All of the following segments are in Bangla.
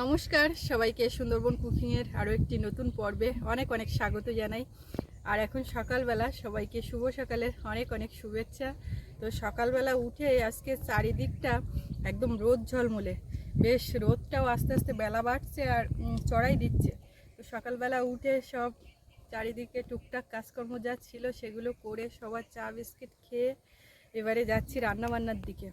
নমস্কার, সবাইকে সুন্দরবন কুকিংয়ের আরও একটি নতুন পর্বে অনেক অনেক স্বাগত জানাই। আর এখন সকালবেলা সবাইকে শুভ সকালের অনেক অনেক শুভেচ্ছা। তো সকালবেলা উঠে আজকে চারিদিকটা একদম রোদ ঝলমলে। বেশ রোদটাও আস্তে আস্তে বেলা বাড়ছে আর চড়াই দিচ্ছে। তো সকালবেলা উঠে সব চারিদিকে টুকটাক কাজকর্ম যা ছিল সেগুলো করে সবার চা, বিস্কিট খেয়ে এবারে যাচ্ছি রান্নাবান্নার দিকে।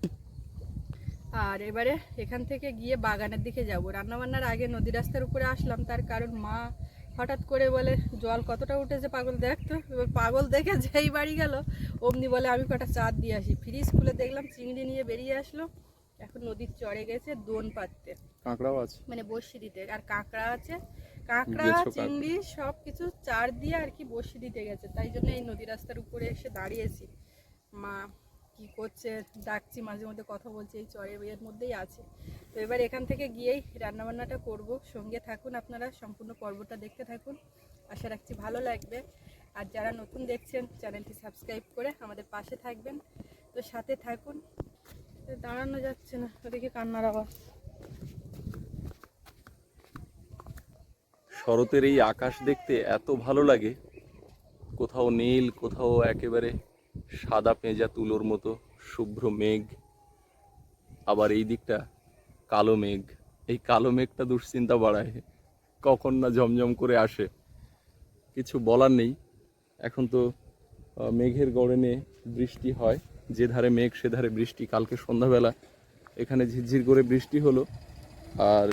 আর এবারে এখান থেকে গিয়ে বাগানের দিকে যাব। রান্নাবান্নার আগে নদী রাস্তার উপরে আসলাম তার কারণ মা হঠাৎ করে বলে জল কতটা উঠেছে পাগল দেখতো এবার পাগল দেখে যেই বাড়ি গেল অমনি বলে আমি কটা চাঁদ দিয়ে আসি। ফ্রিজ খুলে দেখলাম চিংড়ি নিয়ে বেরিয়ে আসলো। এখন নদীর চড়ে গেছে দোন পাততে কাঁকড়াও আছে? মানে বসি দিতে। আর কাঁকড়া আছে। কাঁকড়া কাঁকড়া। চিংড়ি সব কিছু চার দিয়ে আর কি বসি দিতে গেছে। তাই জন্য এই নদী রাস্তার উপরে এসে দাঁড়িয়েছি। মা কি করছে, ডাকছি, মাঝে মধ্যে কথা বলছে, এই চরের এর মধ্যেই আছে। তো এবার এখান থেকে গিয়েই রান্নাবান্নাটা করব। সঙ্গে থাকুন আপনারা, সম্পূর্ণ পর্বটা দেখতে থাকুন। আশা রাখছি ভালো লাগবে। আর যারা নতুন দেখছেন, চ্যানেলটি সাবস্ক্রাইব করে আমাদের পাশে থাকবেন। তো সাথে থাকুন। দাঁড়ানো যাচ্ছে না, ওদিকে কান্নার আওয়াজ। শরতের এই আকাশ দেখতে এত ভালো লাগে। কোথাও নীল, কোথাও একেবারে সাদা পেঁজা তুলোর মতো শুভ্র মেঘ, আবার এই দিকটা কালো মেঘ। এই কালো মেঘটা দুশ্চিন্তা বাড়ায়, কখন না ঝমঝম করে আসে। কিছু বলার নেই। এখন তো মেঘের গড়নে বৃষ্টি হয়। যে ধারে মেঘ, সে ধারে বৃষ্টি। কালকে সন্ধ্যাবেলা এখানে ঝিরঝির করে বৃষ্টি হলো, আর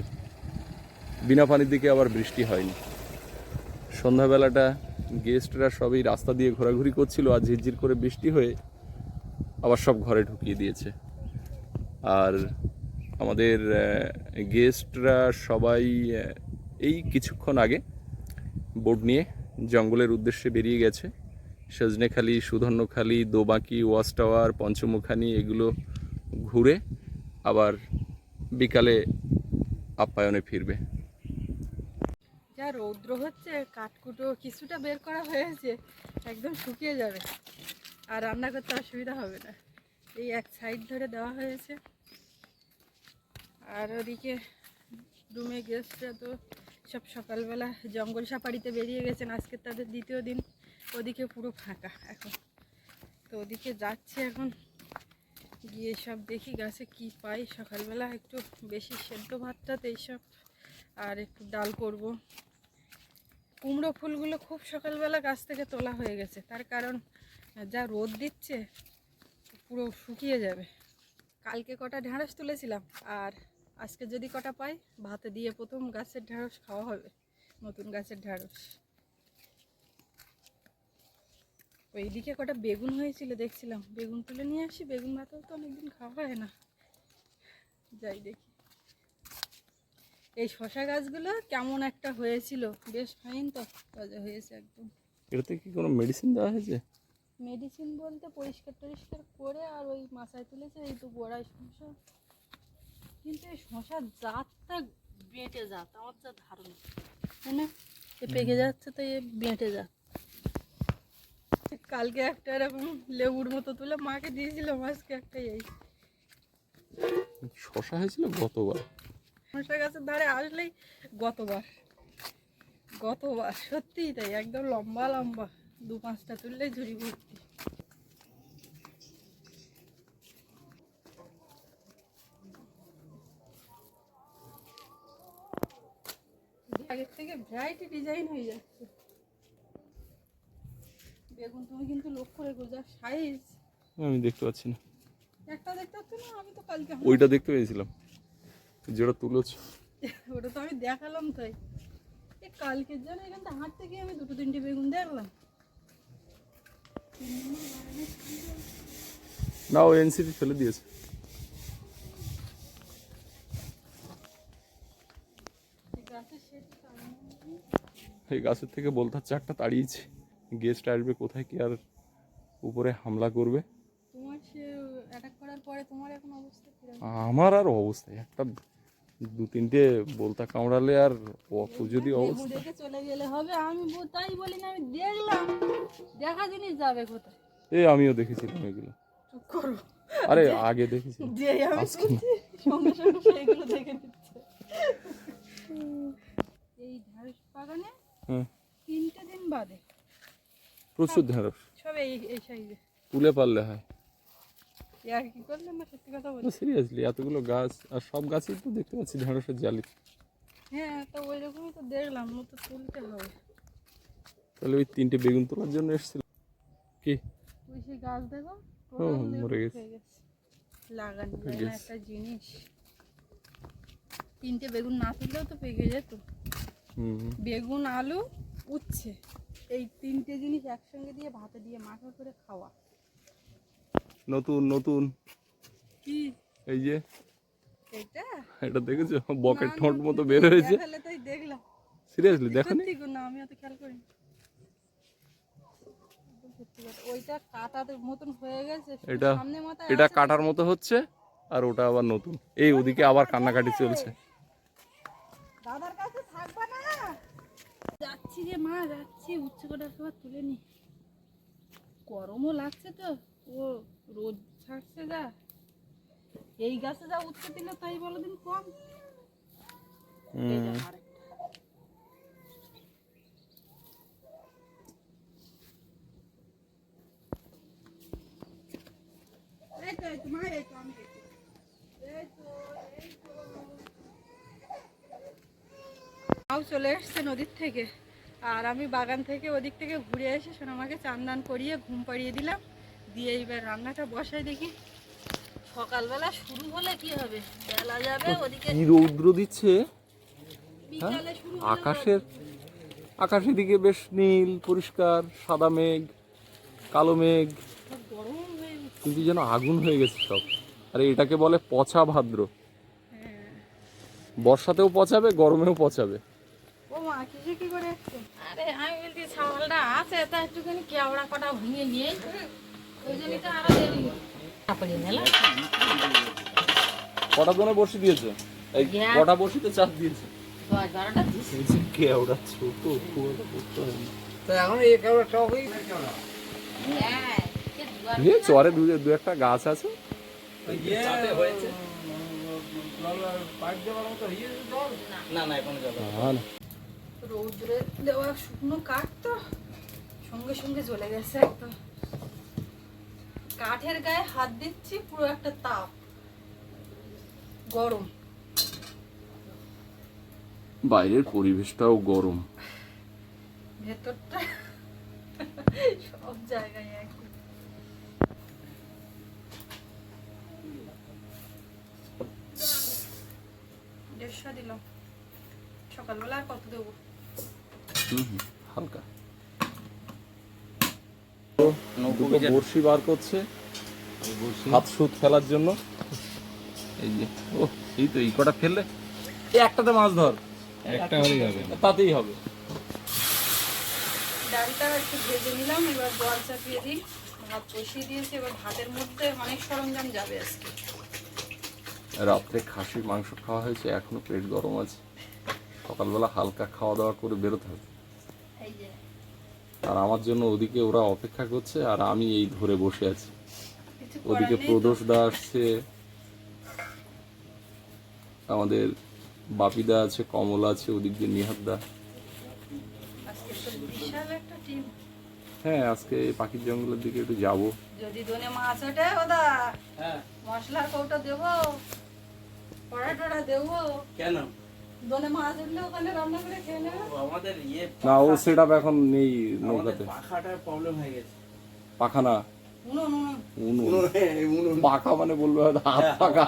বিনা পানির দিকে আবার বৃষ্টি হয়নি। সন্ধ্যাবেলাটা গেস্টরা সবই রাস্তা দিয়ে ঘোরাঘুরি করছিল আর ঝিরঝির করে বৃষ্টি হয়ে আবার সব ঘরে ঢুকিয়ে দিয়েছে। আর আমাদের গেস্টরা সবাই এই কিছুক্ষণ আগে বোট নিয়ে জঙ্গলের উদ্দেশ্যে বেরিয়ে গেছে। সজনেখালি, সুধন্যখালি, দোবাঁকি ওয়াশ টাওয়ার, পঞ্চমুখানি এগুলো ঘুরে আবার বিকালে আপ্যায়নে ফিরবে। যা রৌদ্র হচ্ছে, কাঠকুটো কিছুটা বের করা হয়েছে, একদম শুকিয়ে যাবে। আর রান্না করতে অসুবিধা হবে না। এই এক সাইড ধরে দেওয়া হয়েছে। আর ওদিকে রুমে গেস্টরা তো সব সকালবেলা জঙ্গল সাফারিতে বেরিয়ে গেছেন। আজকে তাদের দ্বিতীয় দিন। ওদিকে পুরো ফাঁকা এখন। তো ওদিকে যাচ্ছে এখন। গিয়ে সব দেখি গাছে কি পাই। সকালবেলা একটু বেশি সেদ্ধ ভাতটাতে এইসব আর একটু ডাল করব। কুমড়ো ফুলগুলো খুব সকালবেলা গাছ থেকে তোলা হয়ে গেছে। তার কারণ, যা রোদ দিচ্ছে, পুরো শুকিয়ে যাবে। কালকে কটা ঢ্যাঁড়স তুলেছিলাম, আর আজকে যদি কটা পাই, ভাতে দিয়ে প্রথম গাছের ঢ্যাঁড়স খাওয়া হবে, নতুন গাছের ঢ্যাঁড়স ওইদিকে কটা বেগুন হয়েছিল, দেখছিলাম। বেগুন তুলে নিয়ে আসি, বেগুন ভাতেও তো অনেকদিন খাওয়া হয় না। যাই দেখি। এই শশা গাছগুলো কেমন একটা হয়েছিল? বেশ ফাইন তো তাজা হয়েছে একদম। এটাতে কি কোনো মেডিসিন দেওয়া হয়েছে? মেডিসিন বলতে পরিষ্কার টরিষ্কার করে আর ওই মাথায় তুলেছে এই তো গোড়ায় শশা। কিন্তু এই শশার জাতটা বেঁটে জাত আমার যা ধারণা। এ পেকে যাচ্ছে তো এ বেঁটে যাত কালকে একটা এরকম লেবুর মতো তুলে মাকে দিয়েছিলাম আজকে একটা এই। শশা হয়েছিল গতবার? শশা গাছের ধারে আসলেই গতবার। গতবার সত্যিই তাই একদম লম্বা লম্বা দু পাঁচটা তুললেই ঝুড়ি ভর্তি। আগের থেকে ভ্যারাইটি ডিজাইন হয়ে যাচ্ছে। বেগুন তুমি কিন্তু লক্ষ্য রেখো যা সাইজ আমি দেখতে পাচ্ছি না। একটা দেখতে পাচ্ছ না? আমি তো কালকে ওইটা দেখতে পেয়েছিলাম। যেটা তুলেছ। ওটা তো আমি দেখালাম তাই। এই কালকের জন্য এখান থেকে হাঁটতে গিয়ে আমি দুটো তিনটে বেগুন দেখলাম না ও এনসিপি ফেলে দিয়েছে। এই গাছের থেকে বলতে হচ্ছে একটা তাড়িয়েছি। গেস্ট আসবে কোথায় কি আর উপরে হামলা করবে? আমার আর অবস্থায় একটা দু তিনটে বলতা কামড়ালে আর অত যদি অবস্থা। চলে গেলে হবে আমি তাই বলি না আমি দেখলাম। দেখা জিনিস যাবে কোথায়? এই আমিও দেখেছিলাম এগুলো। আরে আগে দেখেছি সঙ্গে সঙ্গে সেইগুলো দেখে নিচ্ছে। এই ঢেঁড়স বাগানে তিনটে দিন বাদে। প্রচুর ঢেঁড়স। সব এই এই সাইজে। তুলে পারলে হয় আর কি করলেন না সত্যি কথা বলছি সিরিয়াসলি এতগুলো গাছ আর সব গাছই তো দেখতে পাচ্ছি ঢেঁড়সের জালি। হ্যাঁ তো ওই রকমই তো দেখলাম ও তো তুলতে হবে। তাহলে ওই তিনটে বেগুন তোলার জন্য এসেছিল। কি? ওই সেই গাছ দেখো টোটাল মরে গেছে। লাগানো। একটা জিনিস। তিনটে বেগুন না তুললেও তো পেকে যেত। হুম। বেগুন আলু উচ্ছে। এই তিনটে জিনিস একসঙ্গে দিয়ে ভাতে দিয়ে মাখা করে খাওয়া। নতুন নতুন। কি? এই যে এটা? এটা দেখেছ? বকের ঠোঁট মতো বের হয়েছে। তাই দেখলাম। সিরিয়াসলি গো না আমি অত খেয়াল করিনি। ওইটা মতন হয়ে গেছে এটা এটা কাটার মতো হচ্ছে আর ওটা আবার নতুন। এই ওদিকে আবার কান্নাকাটি চলছে। দাদার কাছে থাকবা না। যাচ্ছি রে মা যাচ্ছি। উচ্ছে কটা সবার তুলে নি। গরমও লাগছে তো। ও রোদ ছাড়ছে যা। এই গাছে যা উচ্ছে দিলে তাই বলো দিন কম। চলে এসছে নদীর থেকে। আর আমি বাগান থেকে ওদিক থেকে ঘুরে এসে সোনামাকে চান দান করিয়ে ঘুম পাড়িয়ে দিলাম। দিয়ে এইবার রান্নাটা বসাই দেখি। সকালবেলা শুরু হলে কি হবে? বেলা যাবে ওদিকে কি রৌদ্র দিচ্ছে? হলে। আকাশের আকাশের দিকে বেশ নীল পরিষ্কার সাদা মেঘ কালো মেঘ। হয়ে কিন্তু যেন আগুন হয়ে গেছে সব। আরে এটাকে বলে পচা ভাদ্র। হ্যাঁ। বর্ষাতেও পচাবে গরমেও পচাবে। ও মা কি করে আরে আমি বলছি ছাগলটা আছে তা একটুখানি কেওড়া কটা ভেঙে নিয়ে তো কটা দোনে বসে দিয়েছে? এই। কটা বসিতে চাপ দিয়েছে? কেওড়া ছোট একটা করতে হ্যাঁ সে দুয়ার এ চরে দু দু একটা গাছ আছে। না না রৌদ্রে দেওয়া শুকনো কাঠ তো সঙ্গে সঙ্গে চলে গেছে একদম। কাঠের গায়ে হাত দিচ্ছি পুরো একটা তাপ। গরম। বাইরের পরিবেশটাও গরম। ভেতরটা সব জায়গায় একই। দেড়শো দিলাম। সকালবেলা আর কত দেবো? হুম হালকা। দুটো বড়শি বার করছে। হাত সুত ফেলার জন্য। এই যে ও এই তো এই কটা ফেললে। এই একটাতে মাছ ধর। একটা হলেই হবে। তাতেই হবে। ডালটা একটু ভেজে নিলাম এবার জল চাপিয়ে দিই। ভাত বসিয়ে দিয়েছি এবার ভাতের মধ্যে অনেক সরঞ্জাম যাবে আজকে। রাত্রে খাসির মাংস খাওয়া হয়েছে এখনও পেট গরম আছে। সকালবেলা হালকা খাওয়া দাওয়া করে বেরোতে হবে। এই যে আর আমার জন্য ওদিকে ওরা অপেক্ষা করছে আর আমি এই ধরে বসে আছি। ওদিকে প্রদোষ দা আসছে। আমাদের বাপিদা আছে কমলা আছে ওদিক দিয়ে নিহাত দা। আজকে তো বিশাল একটা টিম হ্যাঁ আজকে পাখির জঙ্গলের দিকে একটু যাব। যদি দোনে মাছ ওঠে ওদা। মশলার কৌটা দেবো কড়া টড়া দেবো। কেন? ইয়ে না ও সেট এখন নেই নৌকাতে। পাখাটার প্রবলেম হয়ে পাখা মানে বলবে হাত পাখা।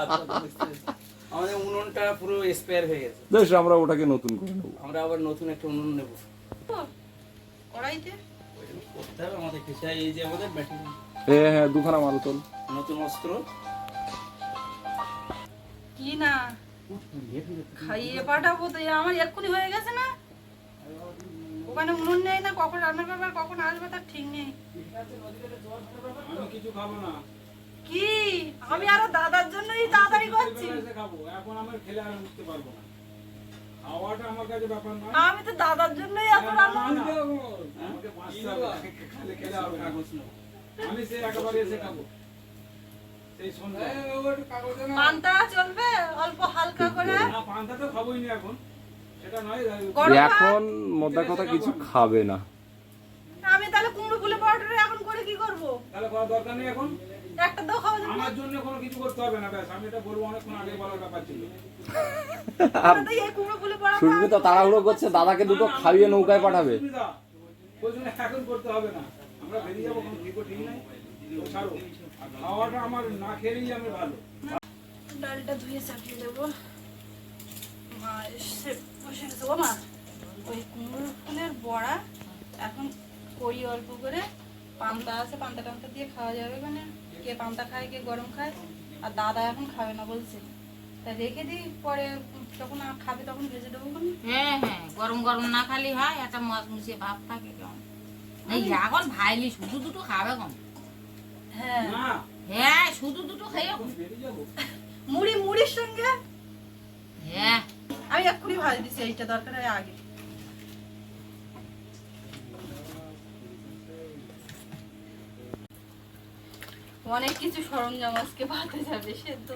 আমাদের উনুনটা পুরো স্পেয়ার হয়ে গেছে। বেশ আমরা ওটাকে নতুন করে নেব। আমরা আবার নতুন একটা উনুন নেব। কড়াইতে? করতে হবে আমাদের এই যে আমাদের ব্যাটিং হ্যাঁ হ্যাঁ দুখানা মাল তোল। নতুন অস্ত্র। কি না? খাইয়ে পাঠাবো তো আমার এক্ষুনি হয়ে গেছে না? ওখানে উনুন নেই না কখন রান্না করবে আর কখন আসবে তার ঠিক নেই। আমি কিছু খাব না। কি? আমি আরও দাদার জন্যই তাড়াতাড়ি করছি। খাব এখন আমার খেলে আর উঠতে পারব না। খাওয়াটা আমার কাছে ব্যাপার না আমি তো দাদার জন্যই এত রান্না আমি আমাকে বাঁচতে খেলে খেলে হবে না। আমি সে একেবারে এসে খাব। পান্তা চলবে অল্প হালকা করে। না পান্তা তো খাবোই না এখন। সেটা নয় এখন মোদ্দা কথা কিছু খাবে না। আমি তাহলে কুমড়ো ফুলে পরোটা এখন করে কি করব? তাহলে করার দরকার নেই এখন। একটা দাও খাওয়া যাবে। আমার জন্য কোনো কিছু করতে হবে না ব্যাস। আমি এটা বলব অনেকক্ষণ আগে বলার ব্যাপার ছিল। তো তাড়াহুড়ো করছে দাদাকে দুটো খাইয়ে নৌকায় পাঠাবে। এখন করতে হবে না। আমরা বেরিয়ে যাব কোনো ঠিক ঠিক নাই। ছাড়ো। আর খাওয়াটা আমার না খেলেই আমি ভালো। ডালটা ধুয়ে চাপিয়ে দেবো। মা এসে বসে গেছে মা ওই কুমড়ো ফুলের বড়া এখন করি অল্প করে। পান্তা আছে পান্তা টান্তা দিয়ে খাওয়া যাবে মানে। কে পান্তা খায় কে গরম খায়। আর দাদা এখন খাবে না বলছে। তা রেখে দিই পরে যখন আর খাবে তখন ভেজে দেবো হ্যাঁ হ্যাঁ গরম গরম না খালি হয় একটা মাছ মুছিয়ে ভাব থাকে কেমন। এই এখন ভাইলি শুধু দুটো খাবে কম হ্যাঁ। হ্যাঁ শুধু দুটো খেয়ে মুড়ি মুড়ির সঙ্গে? হ্যাঁ। আমি এক্ষুনি ভাজ দিছি এইটা দরকার হয় আগে। অনেক কিছু সরঞ্জাম আজকে ভাতে যাবে সেদ্ধ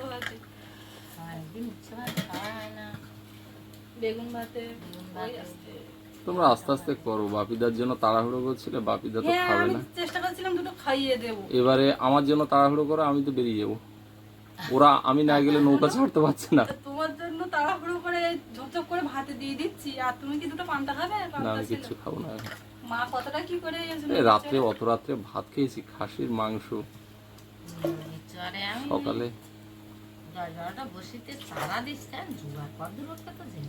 বেগুন ভাতে বেগুন ভাতে। তোমরা আস্তে আস্তে করো বাপিদার জন্য তাড়াহুড়ো করছিলে বাপিদা তো হ্যাঁ খাবে না। চেষ্টা করছিলাম দুটো খাইয়ে দেবো। এবারে আমার জন্য তাড়াহুড়ো করো আমি তো বেরিয়ে যাব। ওরা আমি না গেলে নৌকা ছাড়তে পারছে না। তোমার জন্য তাড়াহুড়ো করে ঝপঝপ করে ভাতে দিয়ে দিচ্ছি আর তুমি কি দুটো পান্তা খাবে? না আমি কিছু খাব না। মা কতটা কি করে রাত্রে অত রাত্রে ভাত খেয়েছি খাসির মাংস। সকালে। বসিতে জোগাড় কর তো যে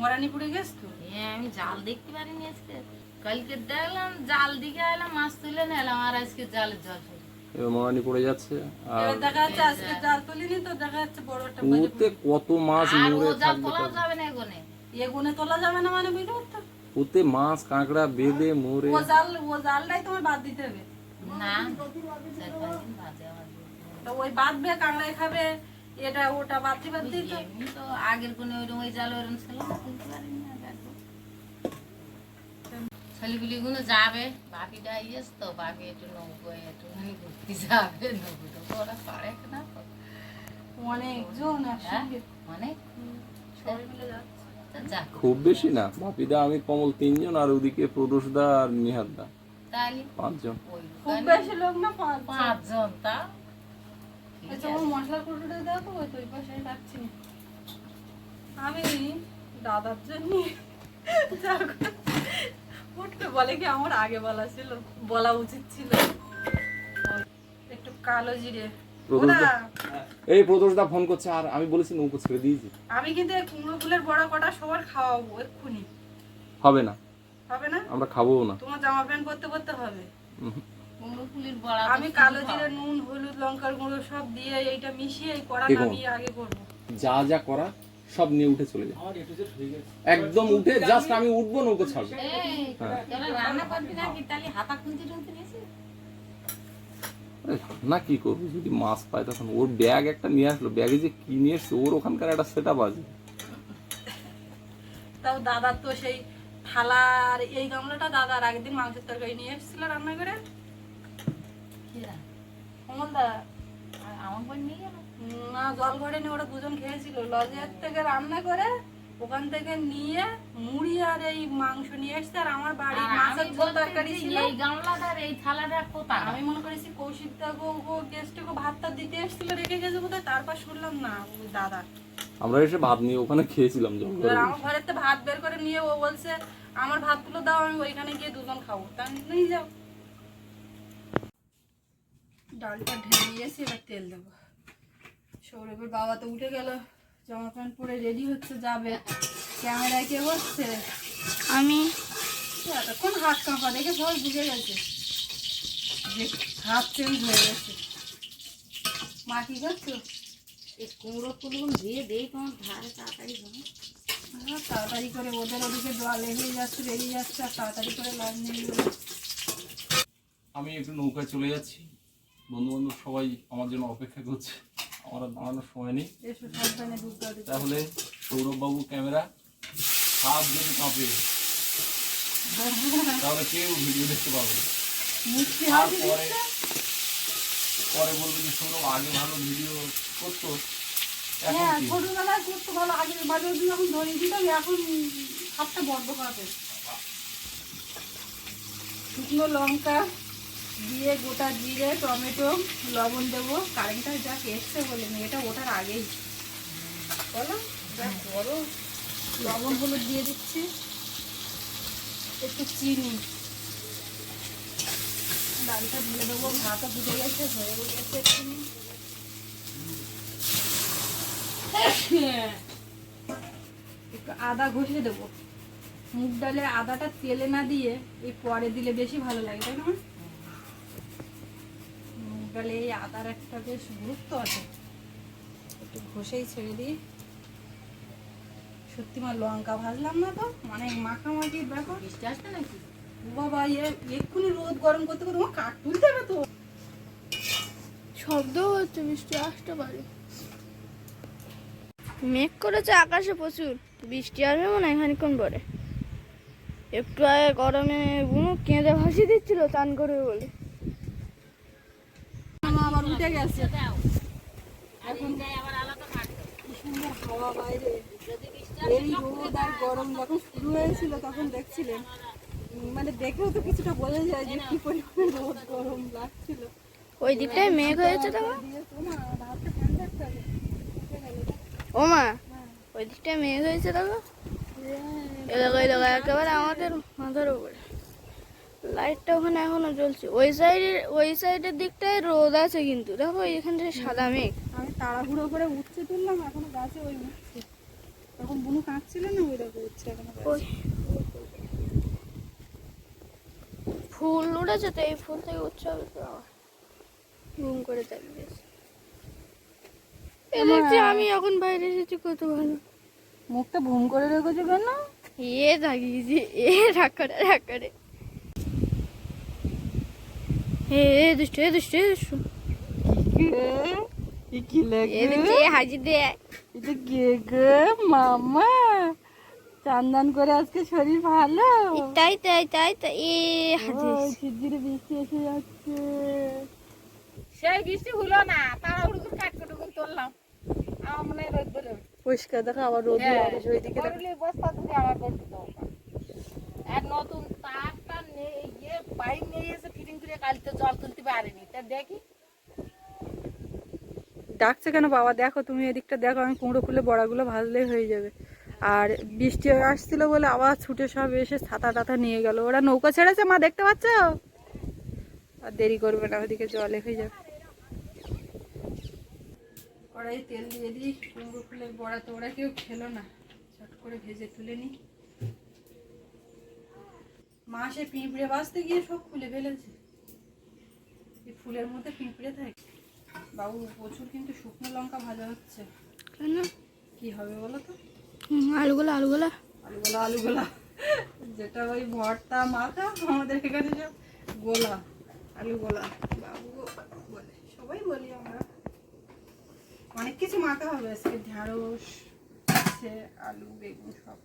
মরানিপুরে গেছ তো হ্যাঁ আমি জাল দেখতে পারিনি আজকে। কালকে দেখলাম জাল দিকে এলাম মাছ তুলে নিলাম আর আজকে জালের জল ফেলে পড়ে যাচ্ছে আর দেখা যাচ্ছে আজকে জাল তুলিনি তো দেখা যাচ্ছে বড় একটা বাজে কত মাছ আর ও মরে জাল থাকবে তোলাও যাবে না এগোনে। এগুনে তোলা যাবে না মানে বুঝলো তো? ওতে মাছ কাঁকড়া বেঁধে মরে। ও জাল ও জালটাই তোমার বাদ দিতে হবে। না ওই বাঁধবে কাঁকড়ায় খাবে এটা ওটা তো। তো আগের কোনে ওইরকম ওই জাল ওইরকম ছিল না তুলতে পারিনি না দেখো ছেলেগুলি গুলো যাবে বাপিটা ইয়েস তো বাপি একটু একটুখানি ঘুরতে যাবে নৌকোটা তো ওরা পারে না। অনেকজন অনেক? সবাই মিলে যাচ্ছে। খুব বেশি না বাপিদা আমি কমল তিনজন আর ওদিকে প্রদোষদা আর তাহলে? পাঁচজন। খুব বেশি লোক না পাঁচ পাঁচজন তা? আচ্ছা ওর মশলার কুটোটা দেখো ওই তো ওই পাশে রাখছি। আমি দাদার জন্য উঠতে বলে কি আমার আগে বলা ছিল বলা উচিত ছিল। ওই একটু কালো জিরে। এই প্রদোষদা ফোন করছে আর আমি বলেছি নৌকো ছেড়ে দিয়েছি। আমি কিন্তু এই কুমড়ো ফুলের বড় কটা সবার খাওয়াবো এক্ষুনি। হবে না। হবে না? আমরা খাব না। তোমার জামা প্যান্ট পরতে পরতে হবে। আমি কালো। জিরে নুন হলুদ লঙ্কার গুঁড়ো সব দিয়ে এইটা মিশিয়ে এই কড়া নামিয়ে আগে করব। যা যা করা সব নিয়ে উঠে চলে যায় একদম উঠে জাস্ট আমি উঠবো নৌকো ছাড়বো। হ্যাঁ। না কি করব যদি মাছ পায় তখন। ওর ব্যাগ একটা নিয়ে আসলো ব্যাগে যে কি নিয়ে এসছে ওর ওখানকার একটা সেট আপ আছে। তাও দাদার তো সেই থালার এই গামলাটা দাদার আগের দিন মাংসের তরকারি নিয়ে এসেছিল রান্না করে। কমলদা আর আমার বোন নিয়ে গেল। না জল ঘরে নিয়ে ওরা দুজন খেয়েছিল। লজের থেকে রান্না করে ওখান থেকে নিয়ে মুড়ি আর এই মাংস নিয়ে এসছে আর আমার বাড়ি মাছের ঝোল তরকারি ছিল। এই গামলাটার এই থালাটা কোথায়? আমি মনে করেছি কৌশিক দা গো গো গেস্টে ভাতটা দিতে এসেছিল রেখে গেছে বোধহয় তারপর শুনলাম না দাদা। আমরা এসে ভাত নিয়ে ওখানে খেয়েছিলাম জল এবার আমার ভাত বের করে নিয়ে ও বলছে আমার ভাতগুলো দাও আমি ওইখানে গিয়ে দুজন খাব। তা নিয়ে যাও। ডালটা ঢেলে নিয়েছি এবার তেল দেবো। সৌরভের বাবা তো উঠে গেল। জামা প্যান্ট পরে রেডি হচ্ছে যাবে। ক্যামেরায় কে বসছে? আমি। এতক্ষণ হাত কাঁপা দেখে সবাই বুঝে গেছে। যে হাত চেঞ্জ হয়ে গেছে। মা কি করছ? এই কুমড়ো ফুলগুলো দিয়ে দেই তোমার ধারে তাড়াতাড়ি হবে হ্যাঁ, তাড়াতাড়ি করে ওদের ওদিকে জল এগিয়ে যাচ্ছে বেরিয়ে যাচ্ছে আর তাড়াতাড়ি করে লাইন নিয়ে গেলো আমি একটু নৌকা চলে যাচ্ছি। বন্ধু বান্ধব সবাই আমার জন্য অপেক্ষা করছে। আমার দাঁড়ানোর সময় নেই। তাহলে সৌরভবাবু ক্যামেরা হাত যদি কাঁপে। তাহলে কেউ ভিডিও দেখতে পাবে হাতে পরে-। বলবে যে সৌরভ আগে ভালো ভিডিও করতো। হ্যাঁ ছোটবেলায় করতে ভালো আগে মাঝে যখন ধরিয়ে দিতাম এখন হাতটা বড্ড খারাপ শুকনো লঙ্কা দিয়ে গোটা জিরে, টমেটো, লবণ দেবো। কারেন্টটা যা এসছে বলে এটা ওঠার আগেই। বলো, যা লবণ হলুদ দিয়ে দিচ্ছি। একটু চিনি। ডালটা দিয়ে দেবো, ভাতও ফুটে গেছে, হয়ে গেছে চিনি একটু আদা ঘষে দেবো। মুগ ডালে আদাটা তেলে না দিয়ে, এই পরে দিলে বেশি ভালো লাগে, তাই না? মা? এই আদার একটা বেশ গুরুত্ব আছে। একটু ঘষেই ছেড়ে দিই। সত্যি মা লঙ্কা ভাজলাম না তো মানে মাখামাখি দেখো বৃষ্টি আসবে নাকি? বাবা এ এক্ষুনি রোদ গরম করতে করতে তোমার কাঠ তুলতে হবে তো। শব্দ হচ্ছে বৃষ্টি আসতে পারে। মেঘ করেছে আকাশে প্রচুর। বৃষ্টি আসবে মনে হয় খানিক্ষণ পরে। একটু আগে গরমে বুনো কেঁদে ভাসিয়ে দিচ্ছিল চান করবে বলে। গেছে। সুন্দর হাওয়া বাইরে। এই রোদ আর গরম যখন শুরু হয়েছিল তখন দেখছিলেন। মানে দেখেও তো কিছুটা বোঝা যায় যে কি পরিমাণে রোদ গরম লাগছিল। ওই দিকটায় মেঘ হয়েছে? ও মা ওই দিকটায় মেঘ হয়েছে দেখো একেবারে আমাদের মাথার উপরে। লাইটটা ওখানে এখনও জ্বলছে। ওই সাইডের ওই সাইডের দিকটায় রোদ আছে কিন্তু। দেখো এখানে সাদা মেঘ। আমি তাড়াহুড়ো করে উঠছে তুললাম এখনও গাছে ওই উঠছে। তখন বুনু কাঁদছিল না ওই দেখো উঠছে এখনও ফুল উঠেছে তো এই ফুল থেকে উঠছে হবে তো ঘুম করে তাকিয়েছে এই দেখছি আমি এখন বাইরে এসেছি কত ভালো। মুখটা ভুম করে রেখেছো কেন? এ তাকিয়েছি এ রাগ করে রাগ করে এ এ দুষ্টু এ দুষ্টু এ দুষ্টু। হাজি দে। এটা কে গো? মামা চান্দান করে আজকে শরীর ভালো? তাই তাই তাই তাই এ হাজি ঝিরঝিরে বৃষ্টি এসে যাচ্ছে। সেই বৃষ্টি হলো না তারা উড়ুকুর কাটকুটুকুর তুললাম। আমার মনে হয় রোদ বেরোবে। পরিষ্কার দেখো আবার রোদ ওইদিকে দেখো। করলে বস্তা তুমি আবার করতে দরকার আর নতুন নিয়ে ইয়ে নিয়ে এসে ফিটিং জল তুলতে পারেনি। তা দেখি। ডাকছে কেন বাবা? দেখো, তুমি এদিকটা দেখো, আমি কুমড়ো ফুলে বড়াগুলো ভাজলেই হয়ে যাবে। আর বৃষ্টি আসছিল বলে আবার ছুটে সব এসে ছাতা টাতা নিয়ে গেল। ওরা নৌকা ছেড়েছে, মা, দেখতে পাচ্ছ? আর দেরি করবে না, ওদিকে জলে হয়ে যাবে। কড়াই তেল দিয়ে দিই, কুমড়ো ফুলের বড়া তো ওরা কেউ খেলো না। চট করে ভেজে তুলে নিই। মা সে পিঁপড়ে বাঁচতে গিয়ে সব খুলে ফেলেছে। এই ফুলের মধ্যে পিঁপড়ে থাকে। বাবু প্রচুর কিন্তু শুকনো লঙ্কা ভাজা হচ্ছে। কেন? কি হবে বলো তো? আলুগুলো আলুগুলো। আলুগোলা আলুগোলা। যেটা ওই ভর্তা মাথা আমাদের এখানে সব গোলা আলু গোলা বাবু বলে সবাই বলি আমরা। অনেক কিছু মাখা হবে আজকে ঢ্যাঁড়স আছে আলু বেগুন সব।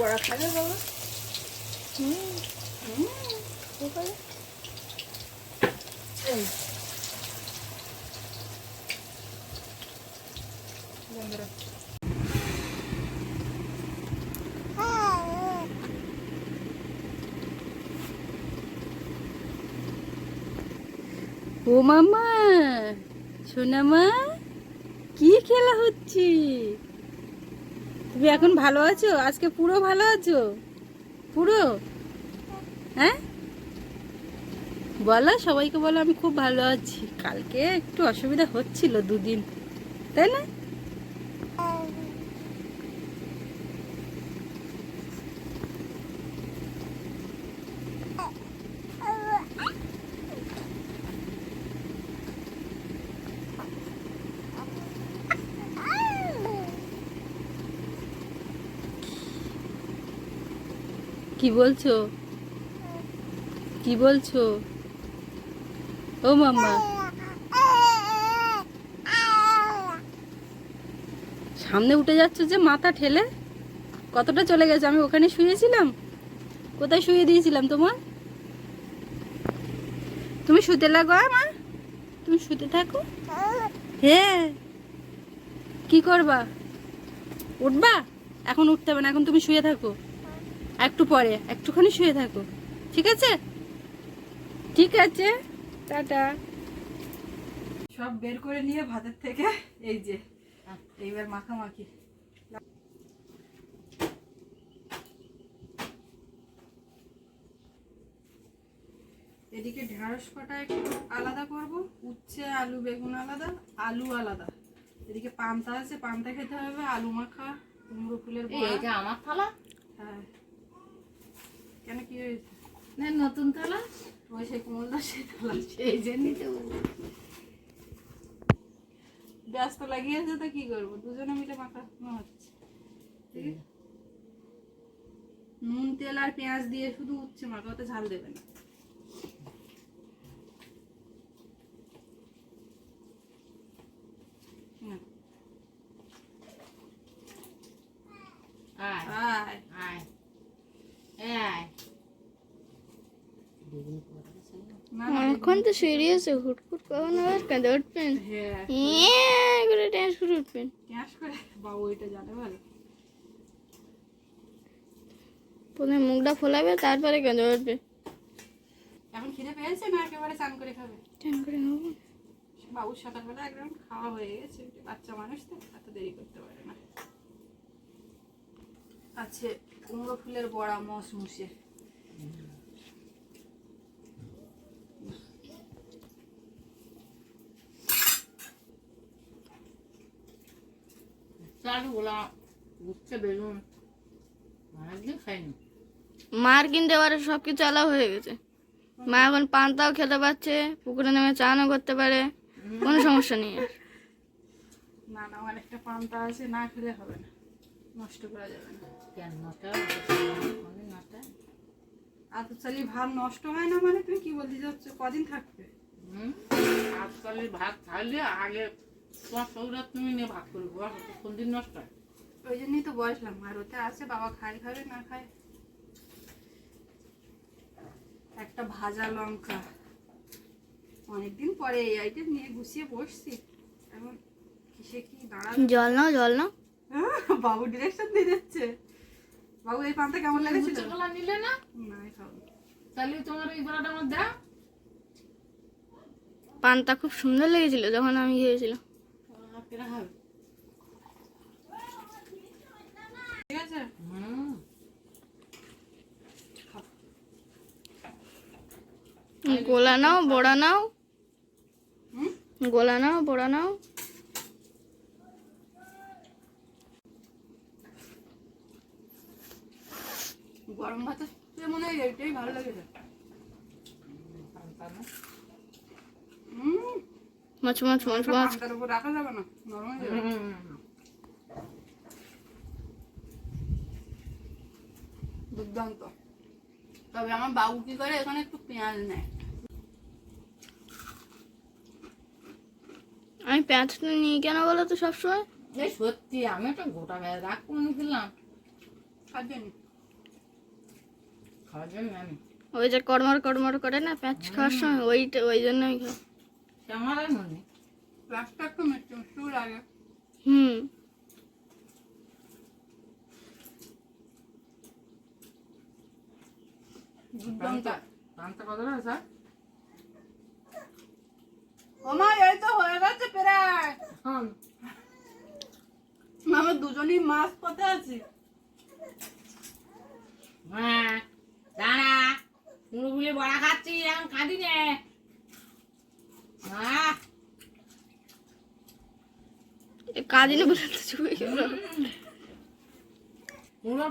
বড়া খাবে বাবা হুম। হুম বন্ধুরা। ও মামা সোনামা কি খেলা হচ্ছে? তুমি এখন ভালো আছো? আজকে পুরো ভালো আছো? পুরো? হ্যাঁ? বলো, সবাইকে বলো আমি খুব ভালো আছি। কালকে একটু অসুবিধা হচ্ছিল দুদিন, তাই না? কি বলছো? কি বলছো? ও মাম্মা। সামনে উঠে যাচ্ছ যে মাথা ঠেলে? কতটা চলে গেছে? আমি ওখানে শুয়েছিলাম। কোথায় শুয়ে দিয়েছিলাম তোমার? তুমি শুতে লাগো মা। তুমি শুতে থাকো। হ্যাঁ। কি করবা? উঠবা? এখন উঠতে হবে না, এখন তুমি শুয়ে থাকো। একটু পরে একটুখানি শুয়ে থাকো। ঠিক আছে? ঠিক আছে টাটা। সব বের করে নিয়ে ভাতের থেকে এই যে এইবার মাখামাখি। এদিকে ঢেঁড়স কটা একটু আলাদা করব উচ্ছে আলু বেগুন আলাদা আলু আলাদা। এদিকে পান্তা আছে পান্তা খেতে হবে আলু মাখা কুমড়ো ফুলের এই আমার থালা? হ্যাঁ। ব্যস্ত লাগিয়েছে তো কি করব? দুজনে মিলে মাথা হচ্ছে নুন তেল আর পেঁয়াজ দিয়ে শুধু উঠছে মাখা ওতে ঝাল দেবে না, না না অনেকক্ষণ তো সিরিয়াসে হুটকুট কখন আবার কাঁদে উঠবেন? হ্যাঁ করে ড্যান্স করে উঠবেন। করে? বাবু এটা জানে ভালো প্রথমে মুখটা ফোলাবে তারপরে কেঁদে উঠবে। এখন খিদে পেয়েছে না একেবারে চান করে খাবে? চান করে বাবুর সকালবেলা একদম খাওয়া হয়ে গেছে বাচ্চা মানুষ তো এত দেরি করতে পারে না। আছে কুমড়ো ফুলের বড়া মস মুসে চালু বলা উঠছে বেলুন একদিন খাইনি মার কিনতে পারে সব কিছু আলাদা হয়ে গেছে। মা এখন পান্তাও খেতে পারছে পুকুরে নেমে চানও করতে পারে কোনো সমস্যা নেই আর। না না আমার একটা পান্তা আছে না খেলে হবে না নষ্ট করা যাবে না। কেন আর তো চালি ভাত নষ্ট হয় না মানে? তুমি কি বলতে চাচ্ছ? কদিন থাকবে? আজকালের ভাত খাইলে আগে তোমার শরীরে তুমি নিয়ে ভাত করব আর কোন দিন নষ্ট হয়? ওই জন্যই তো বসলাম আর ওতে আছে বাবা খায় খাবে না খায়? একটা ভাজা লঙ্কা। অনেকদিন পরে এই আইটেম নিয়ে গুছিয়ে বসছি। এখন কিসে কি জল নাও জল নাও। বাবু ডিরেকশন দিয়ে দিচ্ছে। বাবু এই পান্তা কেমন লেগেছিল? উচ্চকলা নিলে না? খাব তাহলে তোমার এই বড়াটা আমার দাও পানটা খুব সুন্দর লেগেছিল যখন আমি খাবে ঠিক আছে? হুম। গোলা নাও বড়া নাও। হুম? গোলা নাও বড়া নাও। গরম ভাতের মনে হয় এটাই ভালো পান্তা না? হুম। মাছ মাছ মাছ মাছ। পান্তার রাখা যাবে না? নরম হয়ে যাবে। দুর্দান্ত। তবে আমার বাবু কি করে? এখানে একটু পেঁয়াজ নেয়। আমি পেঁয়াজটা নিই কেন বলো তো সবসময়? সত্যি আমি একটা গোটা জন্য। খাওয়ার জন্য আমি। ওই যে কড়মড় কড়মড় করে না পেঁয়াজ খাওয়ার সময় ওইটা ওই জন্য আমি খাই। আমার মনে নেই। একটু মিষ্টি মিষ্টিও লাগে। হুম। হয়ে আমরা দুজনেই মাছ পথে আছি। হ্যাঁ দাঁড়া। মুরগুলি বড়া খাচ্ছি এখন কাঁদি নে।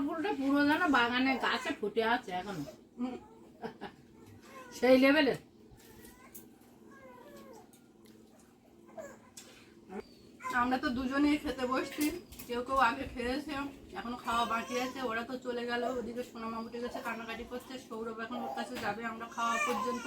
ফুলটা পুরো যেন বাগানে গাছে ফুটে আছে সেই লেভেলে। আমরা তো দুজনেই খেতে বসছি। কেউ কেউ আগে খেয়েছে, এখনও খাওয়া বাকি আছে। ওরা তো চলে গেল, ওদিকে সোনামা উঠে গেছে, কান্নাকাটি করছে। সৌরভ এখন ওর কাছে যাবে, আমরা খাওয়া পর্যন্ত।